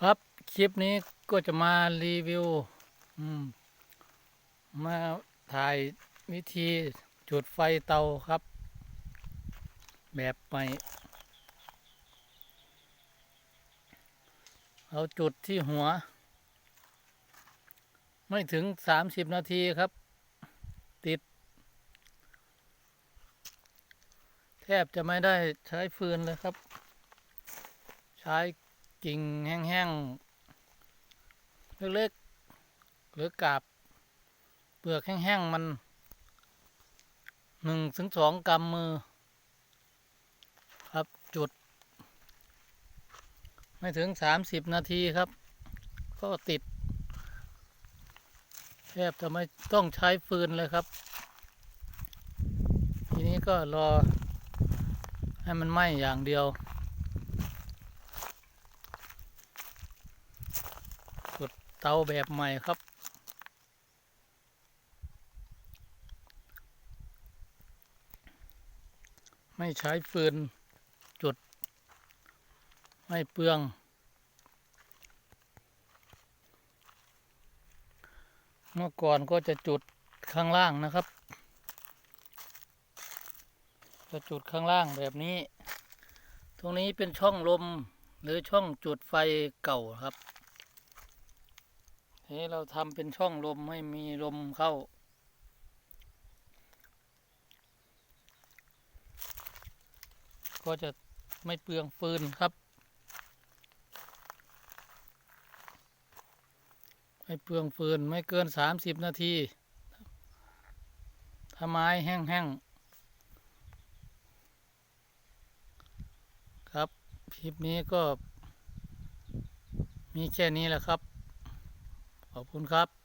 ครับคลิปนี้ก็จะมารีวิวมมาถ่ายวิธีจุดไฟเตาครับ แบบใหม่เราจุดที่หัว ไม่ถึงสามสิบนาทีครับ ติด แทบจะไม่ได้ใช้ฟืนเลยครับ ใช้ กิ่งแห้งๆเล็กๆหรือกาบเปลือกแห้งๆมันหนึ่งถึงสองกำมือ ครับจุด ไม่ถึงสามสิบนาทีครับ ก็ติดแทบจะไม่ต้องใช้ฟืนเลยครับ ทีนี้ก็รอให้มันไหม้อย่างเดียว จุด เตาแบบใหม่ครับ ไม่ใช้ฟืนจุด ไม่เปลือง เมื่อก่อนก็จะจุดข้างล่างนะครับ จะจุดข้างล่างแบบนี้ ตรงนี้เป็นช่องลมหรือช่องจุดไฟเก่าครับ ทีเราทำเป็นช่องลมให้มีลมเข้า ก็จะไม่เปลืองฟืนครับ ไม่เปลืองฟืนไม่เกินสามสิบนาทีถ้าไม้แห้งๆ ครับ คลิปนี้ก็มีแค่นี้แหละครับ ขอบคุณครับ